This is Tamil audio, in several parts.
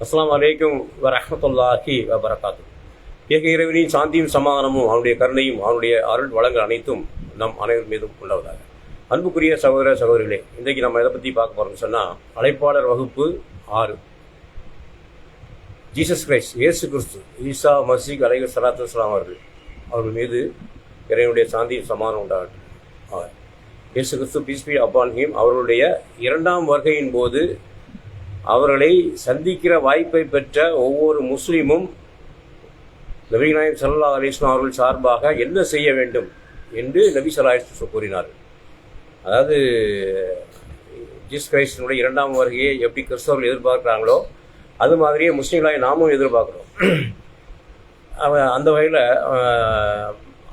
அஸ்லாம் அலைக்கும் வரமத்துல்லாஹி வபரகாத்து ஏக இறைவனின் சாந்தியும் சமாதானமும் அவனுடைய கருணையும் அவனுடைய அருள் வளங்கள் அனைத்தும் நம் அனைவர் மீதும் உள்ளவதாக அன்புக்குரிய சகோதர சகோதரிகளே இன்றைக்கு நம்ம எதை பற்றி பார்க்க போகிறோம்னு சொன்னால் அழைப்பாளர் வகுப்பு ஆறு. ஜீசஸ் கிரைஸ்ட் இயேசு கிறிஸ்து ஈசா மசீக் அலைக சலாத்து வஸ்ஸலாம் அவர்கள் அவர்கள் மீது இறைவனுடைய சாந்தியும் சமாதானம் உண்டாகட்டும். ஆ. இயேசு கிறிஸ்து பிஸ்பி அப்பான் ஹீம் அவர்களுடைய இரண்டாம் வருகையின் போது அவர்களை சந்திக்கிற வாய்ப்பை பெற்ற ஒவ்வொரு முஸ்லீமும் நபி நாயம் சல்லா அலிஸ்லாம் அவர்கள் சார்பாக என்ன செய்ய வேண்டும் என்று நபி சல்லா அலிஸ்லாம் கூறினார்கள். அதாவது ஜீஸ் கிரைஸ்டனுடைய இரண்டாம் வருகையை எப்படி கிறிஸ்தவர்கள் எதிர்பார்க்குறாங்களோ அது மாதிரியே முஸ்லீம்களாக நாமும் எதிர்பார்க்குறோம். அவ- அந்த வகையில்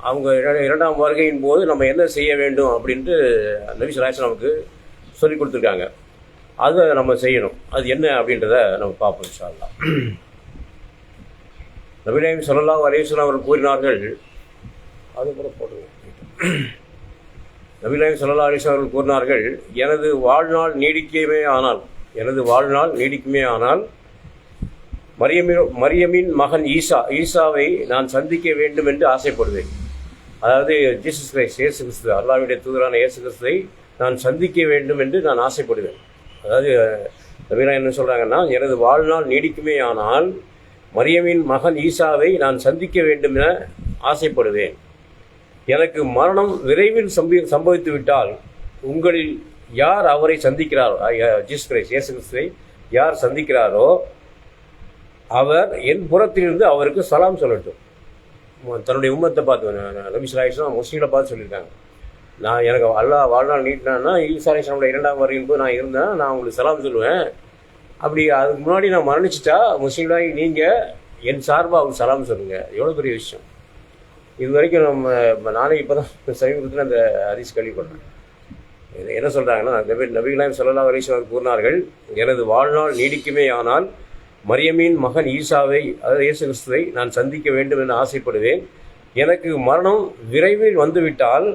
அவங்க இரண்டாம் வருகையின் போது நம்ம என்ன செய்ய வேண்டும் அப்படின்ட்டு நபி சலாஹ் நமக்கு சொல்லி கொடுத்துருக்காங்க. அதை நம்ம செய்யணும். அது என்ன அப்படின்றத நம்ம பார்ப்போம் இன்ஷா அல்லாஹ் நபிநாயம் சொல்லலாம் அலேஸ்வரம் அவர்கள் கூறினார்கள் அது கூட போடுங்க நபிநாயம் சொல்லலா அலிஸ்லாம் அவர்கள் கூறினார்கள் எனது வாழ்நாள் நீடிக்கவே ஆனால் எனது வாழ்நாள் நீடிக்குமே ஆனால் மரியமின் மரியமின் மகன் ஈசா ஈசாவை நான் சந்திக்க வேண்டும் என்று ஆசைப்படுவேன். அதாவது ஜீசஸ் கிரைஸ்ட் இயேசு கிறிஸ்து அல்லாவுடைய தூதரான இயேசு கிறிஸ்துவை நான் சந்திக்க வேண்டும் என்று நான் ஆசைப்படுவேன். அதாவது நவீனா என்ன சொல்கிறாங்கன்னா எனது வாழ்நாள் நீடிக்குமே ஆனால் மரியமின் மகன் ஈசாவை நான் சந்திக்க வேண்டும் என ஆசைப்படுவேன். எனக்கு மரணம் விரைவில் சம்பி சம்பவித்து விட்டால் உங்களில் யார் அவரை சந்திக்கிறாரோ ஜீசஸ் கிரைஸ் இயேசு கிறிஸ்துவை யார் சந்திக்கிறாரோ அவர் என் புறத்திலிருந்து அவருக்கு சலாம் சொல்லட்டும். தன்னுடைய உம்மத்தை பார்த்து ந- ந- முஸ்லீம்களை பார்த்து சொல்லியிருக்காங்க. நான் எனக்கு அல்லா வாழ்நாள் நீட்டினான்னா ஈசா அலிஸ்லாமோட இரண்டாம் வரையும் போது நான் இருந்தேன். நான் உங்களுக்கு சலாம் சொல்லுவேன். அப்படி அதுக்கு முன்னாடி நான் மரணிச்சிட்டா முஸ்லீம்லாகி நீங்கள் என் சார்பாக அவங்க சலாம் சொல்லுங்கள் எவ்வளோ பெரிய விஷயம். இது வரைக்கும் நம்ம நானே இப்போ தான் சமீபத்தில் அந்த ஹரிஸ் கேள்விப்படுறேன் என்ன சொல்கிறாங்கன்னா நபி நபிகளாயம் சொல்லலா அலிஸ்லாம் கூறினார்கள் எனது வாழ்நாள் நீடிக்குமே ஆனால் மரியமின் மகன் ஈசாவை அதாவது இயேசு கிறிஸ்துவை நான் சந்திக்க வேண்டும் என ஆசைப்படுவேன். எனக்கு மரணம் விரைவில் வந்துவிட்டால்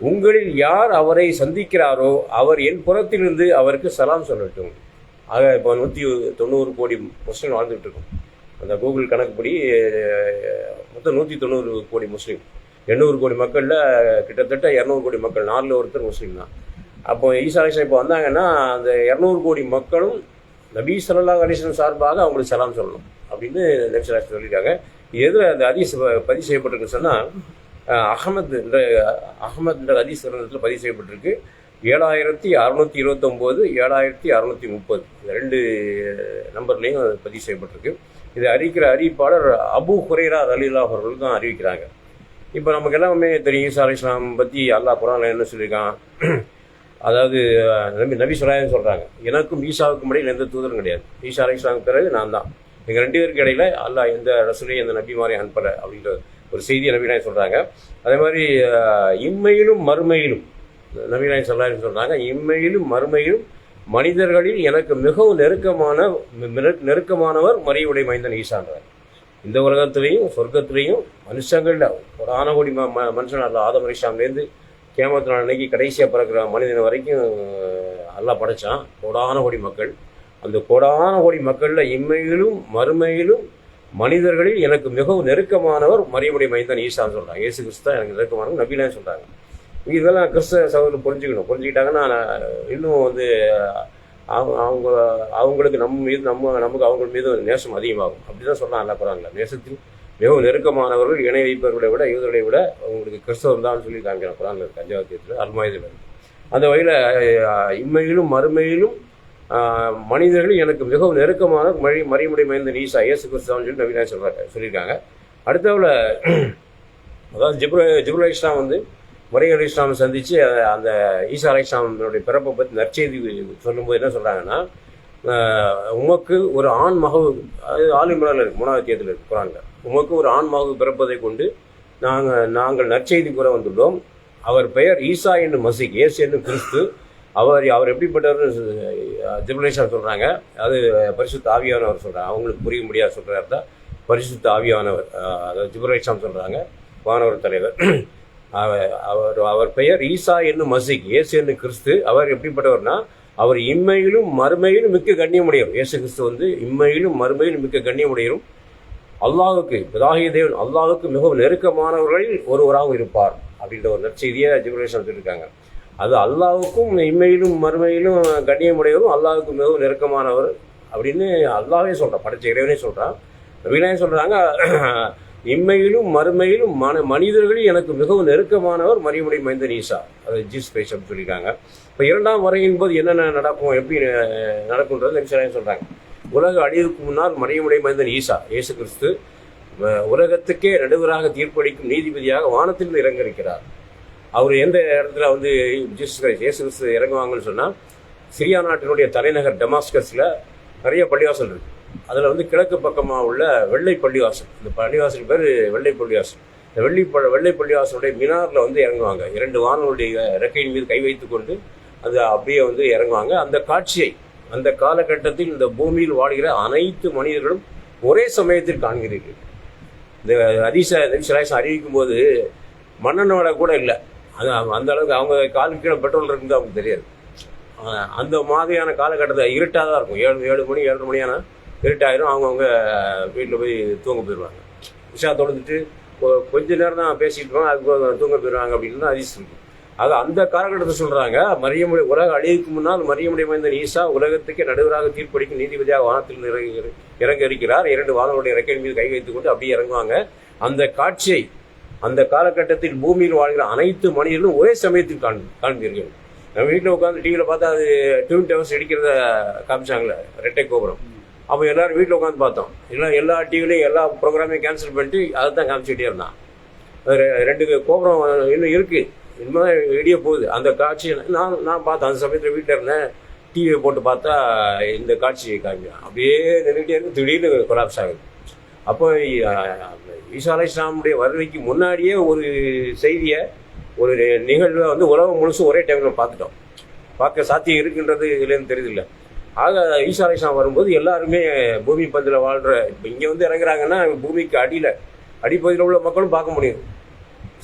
உங்களில் யார் அவரை சந்திக்கிறாரோ அவர் என் புறத்திலிருந்து அவருக்கு சலாம் சொல்லட்டும். ஆக இப்போ நூற்றி தொண்ணூறு கோடி முஸ்லீம் வாழ்ந்துகிட்டு இருக்கோம் அந்த கூகுள் கணக்குப்படி மொத்தம் நூற்றி தொண்ணூறு கோடி முஸ்லீம். எண்ணூறு கோடி மக்களில் கிட்டத்தட்ட இரநூறு கோடி மக்கள் நாலில் ஒருத்தர் முஸ்லீம் தான். அப்போ ஈசா அலிஸ்லாம் இப்போ வந்தாங்கன்னா அந்த இரநூறு கோடி மக்களும் நபி ஸல்லல்லாஹு அலைஹி சார்பாக அவங்களுக்கு சலாம் சொல்லணும். அப்படின்னு நபி சொல்லியிருக்காங்க. எதில் எது அந்த அதிக ப- பதிவு செய்யப்பட்டிருக்குன்னு சொன்னால் அகமது என்ற அகமது என்ற ஹதீஸ் கிரந்தத்தில் பதிவு செய்யப்பட்டிருக்கு. ஏழாயிரத்தி அறநூற்றி இருபத்தொம்போது ஏழாயிரத்தி அறநூற்றி முப்பது. இந்த ரெண்டு நம்பர்லேயும் அது பதிவு செய்யப்பட்டிருக்கு. இதை அறிவிக்கிற அறிவிப்பாளர் அபு குரேரா ரலீலா அவர்கள் தான் அறிவிக்கிறாங்க. இப்போ நமக்கு எல்லாமே தெரியும். ஈசா அலி இஸ்லாம் பற்றி அல்லாஹ் குரான் என்ன சொல்லியிருக்கான்? அதாவது நபி நபி சொல்லாயன்னு சொல்கிறாங்க எனக்கும் ஈசாவுக்கும் இடையில் எந்த தூதரும் கிடையாது. ஈசா அலி இஸ்லாமுக்கு பிறகு நான் தான். எங்கள் ரெண்டு பேருக்கு இடையில அல்லாஹ் எந்த ரசூலையும் எந்த நபி மாதிரி அனுப்பலை அப்படின்றது. ஒரு செய்தியை நபிநாயகம் சொல்கிறாங்க அதே மாதிரி இம்மையிலும் மறுமையிலும் நபிநாயகம் சொல்லாருன்னு சொல்கிறாங்க இம்மையிலும் மறுமையிலும் மனிதர்களில் எனக்கு மிகவும் நெருக்கமான நெருக்கமானவர் மறியுடைய மைந்தன் ஈசான்றார். இந்த உலகத்திலையும் சொர்க்கத்திலையும் மனுஷங்களில் ஒரு ஆனகோடி ம ம- மனுஷன் அல்ல ஆதம் அலிஷாம்லேருந்து கேமத்து நாள் அன்னைக்கு கடைசியாக பிறக்கிற மனிதன் வரைக்கும் நல்லா படைத்தான் கோடான கோடி மக்கள். அந்த கோடான கோடி மக்களில் இம்மையிலும் மறுமையிலும் மனிதர்களில் எனக்கு மிகவும் நெருக்கமானவர் மரியமுடைய மைந்தன் ஈசான்னு சொல்கிறாங்க இயேசு கிறிஸ்தா எனக்கு நெருக்கமானவர் நபிலான்னு சொல்கிறாங்க இதெல்லாம் கிறிஸ்தவ சகோதரர் புரிஞ்சுக்கணும். புரிஞ்சுக்கிட்டாங்கன்னா இன்னும் வந்து அவங்க அவங்க அவங்களுக்கு நம்ம மீது நம்ம நமக்கு அவங்க மீது நேசம் அதிகமாகும். அப்படிதான் சொன்னாங்க அல்லா குரான்ல. நேசத்தில் மிகவும் நெருக்கமானவர்கள் இணை வைப்பவர்களை விட யூதர்களை விட அவங்களுக்கு கிறிஸ்தவம் தான் சொல்லி காமிக்கிறான் குரான்ல இருக்கு அஞ்சாவது அல்மாயுதில் அந்த வகையில் இம்மையிலும் மறுமையிலும் மனிதர்கள் எனக்கு மிகவும் நெருக்கமான மழி மறிமுறை மைந்த ஈசா இயேசு கிறிஸ்தவன் சொல்லி நவீனா சொல்கிறாங்க சொல்லியிருக்காங்க. அடுத்தவில் அதாவது ஜிப்ர ஜிப்ரு இஸ்லாம் வந்து மரியம் அலி இஸ்லாம் சந்தித்து அந்த ஈசா அலி இஸ்லாமினுடைய பிறப்பை பற்றி நற்செய்தி சொல்லும்போது என்ன சொல்கிறாங்கன்னா உமக்கு ஒரு ஆண் மகவு அது ஆலிம்ரால் இருக்குது மூணாவது தேதியில் இருக்குது குரான்ல. உமக்கு ஒரு ஆண் மகவு பிறப்பதை கொண்டு நாங்கள் நாங்கள் நற்செய்தி கூற வந்துள்ளோம். அவர் பெயர் ஈசா என்னும் மசிக் ஏசு என்னும் கிறிஸ்து. அவர் அவர் எப்படிப்பட்டவர் ஜிபுலேஷா சொல்கிறாங்க அது பரிசுத்த ஆவியானவர் சொல்கிறாங்க அவங்களுக்கு புரிய முடியாது சொல்கிறார் தான் பரிசுத்த ஆவியானவர். அதாவது ஜிபுலேஷாம் சொல்கிறாங்க வானவர் தலைவர். அவர் அவர் அவர் பெயர் ஈசா என்னும் மசிக். இயேசு என்னும் கிறிஸ்து. அவர் எப்படிப்பட்டவர்னா அவர் இம்மையிலும் மறுமையிலும் மிக்க கண்ணியமுடையவர். இயேசு கிறிஸ்து வந்து இம்மையிலும் மறுமையிலும் மிக்க கண்ணியமுடையரும் அல்லாஹுக்கு பிதாகிய தேவன் அல்லாஹுக்கு மிகவும் நெருக்கமானவர்களில் ஒருவராகவும் இருப்பார். அப்படின்ற ஒரு நற்செய்தியை ஜிபுரேஷன் சொல்லியிருக்காங்க. அது அல்லாஹுக்கும் இம்மையிலும் மறுமையிலும் கண்ணியமுடையவரும் அல்லாஹுக்கு மிகவும் நெருக்கமானவர். அப்படின்னு அல்லாவே சொல்கிறான் படைச்ச இறைவனே சொல்கிறான் நவீனாயம் சொல்கிறாங்க இம்மையிலும் மறுமையிலும் மன மனிதர்களில் எனக்கு மிகவும் நெருக்கமானவர் மரியமுடைய மைந்தன் ஈசா. அது ஜீஸ் கிரைஸ்ட் அப்படின்னு சொல்லியிருக்காங்க. இப்போ இரண்டாம் வரையின் போது என்னென்ன நடக்கும் எப்படி அஹ், நடக்கும்ன்றது நிமிஷம் சொல்கிறாங்க உலக அழிவுக்கு முன்னால் மரியமுடைய மைந்தன் ஈசா இயேசு கிறிஸ்து உலகத்துக்கே நடுவராக தீர்ப்பளிக்கும் நீதிபதியாக வானத்திலிருந்து இறங்கிருக்கிறார் அவர் எந்த இடத்துல வந்து ஜீசஸ் இயேசு இறங்குவாங்கன்னு சொன்னால் சிரியா நாட்டினுடைய தலைநகர் டெமாஸ்கஸில் நிறைய பள்ளிவாசல் இருக்கு. அதில் வந்து கிழக்கு பக்கமாக உள்ள வெள்ளை பள்ளிவாசல். இந்த பள்ளிவாசல் பேர் வெள்ளை பள்ளிவாசல். இந்த வெள்ளி ப வெள்ளை பள்ளிவாசலுடைய மினாரில் வந்து இறங்குவாங்க. இரண்டு வானங்களுடைய இறக்கையின் மீது கை வைத்து கொண்டு அது அப்படியே வந்து இறங்குவாங்க. அந்த காட்சியை அந்த காலகட்டத்தில் இந்த பூமியில் வாழ்கிற அனைத்து மனிதர்களும் ஒரே சமயத்தில் காண்கிறீர்கள். இந்த அதிச அதிசலாசம் அறிவிக்கும் போது மன்னனோட கூட இல்லை. அது அந்த அளவுக்கு அவங்க காலுக்கு கீழே பெட்ரோல் இருக்குது அவங்களுக்கு தெரியாது. அந்த மாதிரியான காலகட்டத்தில் இருட்டாக தான் இருக்கும். ஏழு ஏழு மணி ஏழரை மணி ஆனால் இருட்டாயிரும். அவங்கவுங்க வீட்டில் போய் தூங்க போயிடுவாங்க உஷா தொடர்ந்துட்டு கொ- கொஞ்ச நேரம் தான் பேசிட்டு இருப்பாங்க. அதுக்கு தூங்க போயிடுவாங்க அப்படின்னு தான் அதிசயம் இருக்கும். அது அந்த காலகட்டத்தை சொல்கிறாங்க மரியமுடைய உலக அழிவுக்கு முன்னால் மரியமுடைய மைந்தன் ஈசா உலகத்துக்கே நடுவராக தீர்ப்பளிக்கும் நீதிபதியாக வானத்தில் இறங்கி இறங்க இருக்கிறார். இரண்டு வானங்களுடைய இறக்கையின் மீது கை வைத்துக்கொண்டு அப்படியே இறங்குவாங்க. அந்த காட்சியை அந்த காலகட்டத்தில் பூமியில் வாழ்கிற அனைத்து மனிதர்களும் ஒரே சமயத்தில் காண் காண்பீர்கள். நம்ம வீட்டில் உட்காந்து டிவியில் பார்த்தா அது ட்வின் டவர்ஸ் அடிக்கிறத காமிச்சாங்களே ரெட்டை கோபுரம். அப்போ எல்லாரும் வீட்டில் உட்காந்து பார்த்தோம். எல்லாம் எல்லா டிவிலையும் எல்லா ப்ரோக்ராமையும் கேன்சல் பண்ணிட்டு அதை தான் காமிச்சிட்டே இருந்தான் ரெண்டு கோபுரம் இன்னும் இருக்கு. இன்னும் இடிய போகுது. அந்த காட்சி நான் நான் பார்த்தேன். அந்த சமயத்தில் வீட்டில் இருந்தேன் டிவியை போட்டு பார்த்தா இந்த காட்சியை காமிக்கிறான். அப்படியே நின்றுட்டே இருக்கு. திடீர்னு கொலாப்ஸ் ஆகுது. அப்போ ஈசா அலை இஸ்லாமுடைய வருகைக்கு முன்னாடியே ஒரு செய்தியை ஒரு நிகழ்வை வந்து உலகம் முழுசும் ஒரே டைமில் பார்த்துட்டோம். பார்க்க சாத்தியம் இருக்குன்றது இதுலேருந்து தெரியுதில்ல. ஆக ஈசா அலை இஸ்லாம் வரும்போது எல்லாருமே பூமி பந்தில் வாழ்கிற இப்போ இங்கே வந்து இறங்குறாங்கன்னா பூமிக்கு அடியில் அடிப்பகுதியில் உள்ள மக்களும் பார்க்க முடியும்.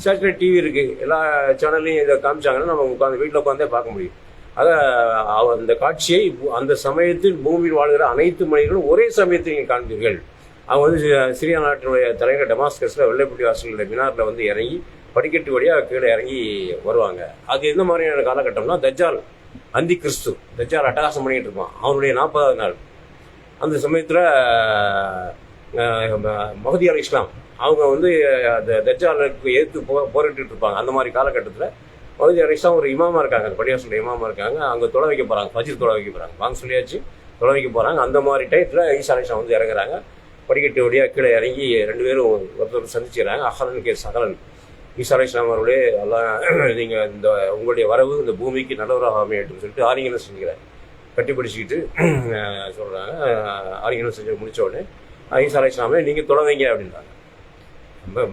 சேட்டலைட் டிவி இருக்குது எல்லா சேனல்லையும் இதை காமிச்சாங்கன்னா நம்ம உட்காந்து வீட்டில் உட்காந்தே பார்க்க முடியும். ஆக அந்த காட்சியை அந்த சமயத்தில் பூமியில் வாழ்கிற அனைத்து மனிதர்களும் ஒரே சமயத்தில் நீங்கள் காண்பீர்கள். அவங்க வந்து சிரியா நாட்டினுடைய தலைநகர் டெமாஸ்கஸில் வெள்ளைப்பட்டி வாசலில் மினாரில் வந்து இறங்கி படிக்கட்டு வழியாக கீழே இறங்கி வருவாங்க. அது எந்த மாதிரியான காலகட்டம்னா தஜால் அந்தி கிறிஸ்து தஜால் அட்டகாசம் பண்ணிகிட்டு இருப்பான். அவனுடைய நாற்பதாவது நாள். அந்த சமயத்தில் மஹதி அலி இஸ்லாம் அவங்க வந்து அந்த தஜாலுக்கு எதிர்த்து போ போரிட்டு இருப்பாங்க. அந்த மாதிரி காலகட்டத்தில் மஹதி அலி இஸ்லாம் ஒரு இமாமா இருக்காங்க. அந்த படியாசுடைய இமாமா இருக்காங்க. அங்கே தொலை வைக்க போகிறாங்க ஃபஜ்ர் தொலை வைக்க போகிறாங்க வாங்க சொல்லியாச்சு. தொலை வைக்க போகிறாங்க அந்த மாதிரி டயத்தில் ஈசா அலி இஸ்லாம் வந்து இறங்குறாங்க. படிக்கட்டு வழியாக கீழே இறங்கி ரெண்டு பேரும் ஒருத்தர் சந்திச்சுக்கிறாங்க. அகலன் கே. சகலன். ஈசா இஸ்லாம் அவர்களே எல்லாம் நீங்கள் இந்த உங்களுடைய வரவு இந்த பூமிக்கு நல்லவராக அமையட்டும் சொல்லிட்டு ஆரிங்கனம் செஞ்சுக்கிறார் கட்டி பிடிச்சிக்கிட்டு சொல்கிறாங்க ஆரிங்கனம் செஞ்சு முடித்த உடனே ஈசா இஸ்லாமே நீங்கள் தொலைவைங்க அப்படின்றாங்க.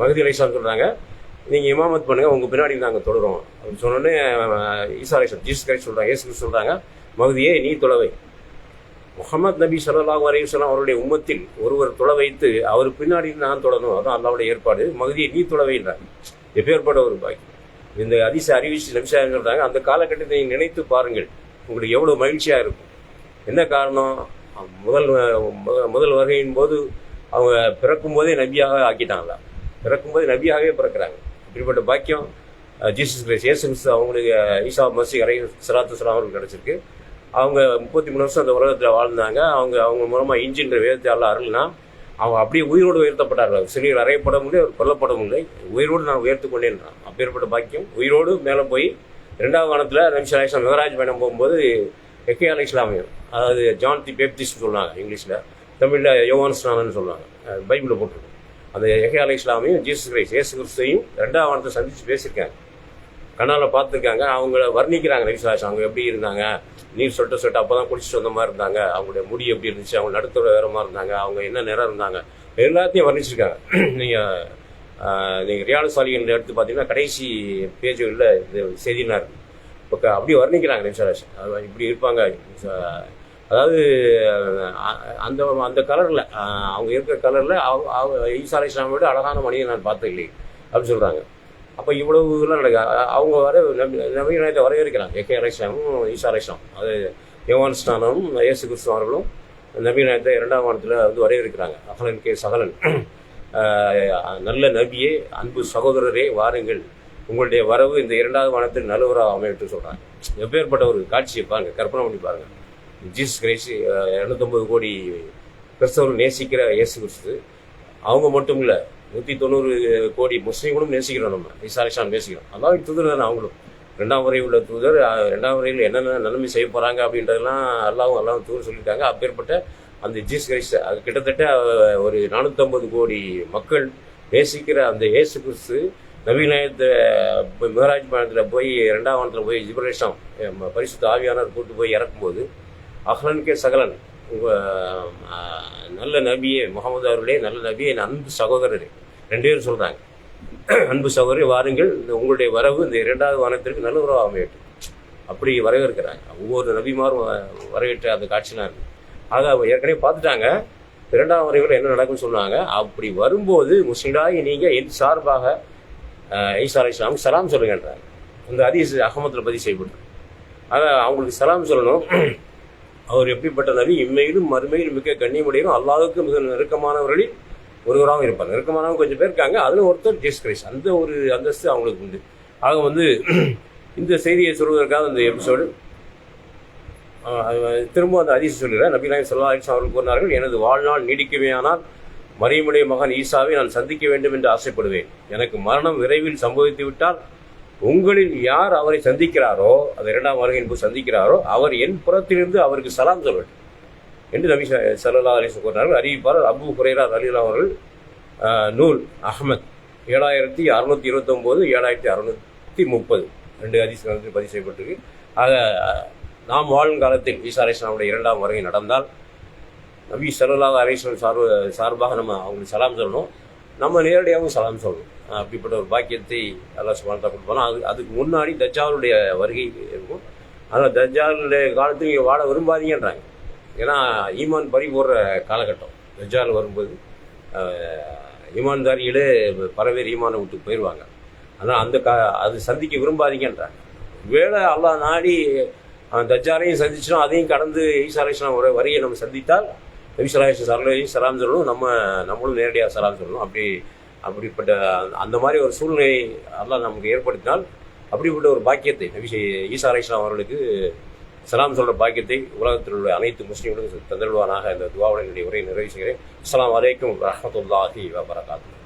மகதி அலி இஸ்லாம் சொல்கிறாங்க நீங்கள் இமாமத் பண்ணுங்கள் உங்கள் பின்னாடி நாங்கள் தொடரும் அப்படின்னு சொன்னோடனே ஈசா அலி இஸ்லாம் ஜீசஸ் கிரைஸ்ட் சொல்கிறாங்க ஏசு சொல்கிறாங்க மகதியே நீ தொலைவை முகமது நபி சல்லாஹ் அலையுஸ்லாம் அவருடைய உம்மத்தில் ஒருவர் தொலை வைத்து அவர் பின்னாடி நான் தொடணும் அதான் அல்லாவுடைய ஏற்பாடு. மகதியை நீ தொலைவைன்றாங்க எப்பேற்பட்ட ஒரு பாக்கி இந்த அதிச அறிவிச்சு நபிசாக அந்த காலகட்டத்தை நினைத்து பாருங்கள். உங்களுக்கு எவ்வளோ மகிழ்ச்சியாக இருக்கும். என்ன காரணம்? முதல் முதல் வருகையின் போது அவங்க பிறக்கும் போதே நபியாக ஆக்கிட்டாங்களா? பிறக்கும் போதே நபியாகவே பிறக்கிறாங்க. இப்படிப்பட்ட பாக்கியம் ஜீசஸ் கிரைஸ் ஏசு அவங்களுக்கு ஈசா மசி அரை சலாத்து சலாம் அவர்களுக்கு கிடச்சிருக்கு. அவங்க முப்பத்தி மூணு வருஷம் அந்த உலகத்தில் வாழ்ந்தாங்க. அவங்க அவங்க மூலமாக இன்ஜின்ற வேதத்தால் அருள்னா அவங்க அப்படியே உயிரோடு உயர்த்தப்பட்டார்கள். சிறியில் அறையப்படவும் இல்லை அவர் கொல்லப்படவும் இல்லை உயிரோடு நான் உயர்த்து கொண்டேன்றான் அப்பேற்பட்ட பாக்கியம். உயிரோடு மேலே போய் ரெண்டாவது வானத்தில் நபிசா அலிஸ்லாம் மெகராஜ் பயணம் போகும்போது எக்கே அலி இஸ்லாமியம் அதாவது ஜான் தி பேப்டிஸ்ட் சொல்லுவாங்க இங்கிலீஷில். தமிழில் யோவான் ஸ்நானன்னு சொல்லுவாங்க. பைபிளில் போட்டிருக்கோம் அந்த எஹே அலி இஸ்லாமையும் ஜீசஸ் கிரைஸ் ஏசு கிறிஸ்தையும் ரெண்டாவது வானத்தை சந்தித்து பேசியிருக்காங்க. கண்ணால் பார்த்துருக்காங்க. அவங்கள வர்ணிக்கிறாங்க நபிசாஸ் அவங்க எப்படி இருந்தாங்க? நீர் சொட்ட சொட்ட அப்போ தான் குளிச்சுட்டு வந்த மாதிரி இருந்தாங்க. அவங்களுடைய முடி எப்படி இருந்துச்சு? அவங்க நடுத்தோட வேற மாதிரி இருந்தாங்க. அவங்க என்ன நிறம் இருந்தாங்க? எல்லாத்தையும் வர்ணிச்சிருக்காங்க. நீங்கள் நீங்கள் ரியாலு சாலிகள் எடுத்து பார்த்தீங்கன்னா கடைசி பேஜுகளில் இது செய்திலாம் இருக்கு. இப்போ அப்படி வர்ணிக்கிறாங்க நபிசாஸ் இப்படி இருப்பாங்க. அதாவது அந்த அந்த கலரில் அவங்க இருக்கிற கலரில் ஈசா அலி இஸ்லாமை விட அழகான மனிதன் நான் பார்த்தது இல்லை அப்படின்னு சொல்கிறாங்க அப்போ இவ்வளவு இதெல்லாம் நடக்க அவங்க வர நபி- நவீனத்தை வரவேற்கிறாங்க. ஏகே அலைஸ்லாமும் ஈஷா அலைஸ்லாம் அது யோவான் ஸ்நானம் இயேசு கிறிஸ்து அவர்களும் நவீனத்தை இரண்டாம் வாரத்தில் வந்து வரவேற்கிறாங்க. அகலன் கே. சகலன். நல்ல நபியே அன்பு சகோதரரே வாருங்கள். உங்களுடைய வரவு இந்த இரண்டாவது வானத்தில் நல்லவராக அமையட்டு சொல்கிறாங்க எப்பேற்பட்ட ஒரு காட்சியை பாருங்க. கற்பனை பண்ணி பாருங்க. ஜீசஸ் கிரைஸ்ட் இரநூத்தொம்பது கோடி கிறிஸ்தவர்கள் நேசிக்கிற இயேசு கிறிஸ்து. அவங்க மட்டும் இல்லை நூற்றி தொண்ணூறு கோடி முஸ்லீம்களும் நேசிக்கிறோம் நம்ம. இசாலிஷான் நேசிக்கிறோம். அதான் தூதர் தானே அவங்களும். ரெண்டாம் வரை உள்ள தூதர் ரெண்டாம் வரையில் என்னென்ன நன்மை செய்ய போகிறாங்க அப்படின்றதெல்லாம் அல்லாவும் அல்லாவும் தூதர் சொல்லியிருக்காங்க. அப்பேற்பட்ட அந்த ஜீஸ் கிரைஸ்ட் அது கிட்டத்தட்ட ஒரு நானூற்றம்பது கோடி மக்கள் நேசிக்கிற அந்த இயேசு கிறிஸ்து நவீனத்தை மேராஜ் மாநிலத்தில் போய் ரெண்டாம் வாரத்தில் போய் ஜிபரேஷம் பரிசுத்த ஆவியானவர் கூட்டு போய் இறக்கும்போது அஹ்லன்கே சகலன் உங்கள் நல்ல நபியே முகமது அவர்களே நல்ல நபியே அன்பு சகோதரரே. ரெண்டு பேரும் சொல்கிறாங்க அன்பு சகோதரி வாருங்கள். இந்த உங்களுடைய வரவு இந்த இரண்டாவது வானத்திற்கு நல்ல உறவு அமையட்டும். அப்படி வரவேற்கிறாங்க. ஒவ்வொரு நபிமாரும் வ- வரவேற்ற அந்த காட்சிலாம் இருக்கு. ஆக அவங்க ஏற்கனவே பார்த்துட்டாங்க. இரண்டாம் வரைவில் என்ன நடக்கும்னு சொன்னாங்க. அப்படி வரும்போது முஸ்லீடாகி நீங்கள் என் சார்பாக அஹ், ஈசா அலி இஸ்லாம் சலாம் சொல்லுங்கன்றாங்க. அந்த ஹதீஸ் அகமத்தில் பதிவு செய்யப்பட்டு ஆக அவங்களுக்கு சலாம் சொல்லணும். அவர் எப்படிப்பட்ட நபி? இம்மையிலும் மறுமையிலும் மிக்க கண்ணியமுடையும் அல்லாவுக்கு மிக நெருக்கமானவர்களில் ஒருவராகவும் இருப்பார் நெருக்கமானவங்க கொஞ்சம் பேர் இருக்காங்க. அதில் ஒருத்தர் ஜேஸ் கிரைஸ் அந்த ஒரு அந்தஸ்து அவங்களுக்கு உண்டு. ஆக வந்து இந்த செய்தியை சொல்வதற்காக இந்த எபிசோடு திரும்ப அந்த அதிசயம் சொல்கிறேன் நபி நாயகம் சொல்லா அலிஸ்லாம் அவர்கள் கூறினார்கள் எனது வாழ்நாள் நீடிக்கவே ஆனால் மரியமுடைய மகன் ஈசாவை நான் சந்திக்க வேண்டும் என்று ஆசைப்படுவேன். எனக்கு மரணம் விரைவில் சம்பவித்து விட்டால் உங்களில் யார் அவரை சந்திக்கிறாரோ அந்த இரண்டாம் வருகையின் போது சந்திக்கிறாரோ அவர் என் புறத்திலிருந்து அவருக்கு சலாம் சொல்ல என்று நபி சல்லா அலிஸ் கூறினார்கள். அறிவிப்பாளர் அபு குரேரா அலிலா அவர்கள் நூல் அஹ்மத் ஏழாயிரத்தி அறுநூத்தி இருபத்தொம்போது ஏழாயிரத்தி அறுநூத்தி முப்பது. ரெண்டு அதிசயம் காலத்தில் பதிவு செய்யப்பட்டிருக்கு. ஆக நாம் வாழும் காலத்தில் ஈசா அலிஸ்லாமுடைய இரண்டாம் வருகை நடந்தால் நபி சல்லல்லாஹு அலிஸ்லாம் சார்பு சார்பாக நம்ம அவங்களுக்கு சலாம் சொல்லணும். நம்ம நேரடியாகவும் சலாம் சொல்லணும். அப்படிப்பட்ட ஒரு பாக்கியத்தை அல்லாஹ் சுபானத்தா கொடுப்பானோ. அது அதுக்கு முன்னாடி தஜ்ஜாலுடைய வருகை இருக்கும். ஆனால் தஜாலுடைய காலத்தில் நீங்கள் வாழ விரும்பாதீங்கன்றாங்க. ஏன்னா ஈமான் பறி போடுற காலகட்டம். தஜ்ஜால் வரும்போது ஆஹ், ஈமான்தாரிகளே பரவேறு ஈமானை விட்டு போயிடுவாங்க ஆனால் அந்த கா அது சந்திக்க விரும்பாதீங்கன்றாங்க. வேலை அல்லா நாடி தஜாரையும் தஜ்ஜாலையும் சந்திச்சிடும் அதையும் கடந்து ஈசா ஒரு வரியை நம்ம சந்தித்தால் நபிசலாஹி சரலையும் சலாம் சொல்லணும் நம்ம நம்மளும் நேரடியாக சலாம் சொல்லணும். அப்படி அப்படிப்பட்ட அந்த மாதிரி ஒரு சூழ்நிலை எல்லாம் நமக்கு ஏற்படுத்தினால் அப்படிப்பட்ட ஒரு பாக்கியத்தை நபி ஈசா அலிஸ்லாம் அவர்களுக்கு சலாம் சொல்ற பாக்கியத்தை உலகத்தில் உள்ள அனைத்து முஸ்லீம்களுக்கும் தந்தல்வானாக இந்த துவாவுடன் என்னுடைய உரையை நிறைவு செய்கிறேன். அஸ்லாம் வலைக்கம் ரஹமத்துல்லாஹி வபரகாத்துஹு.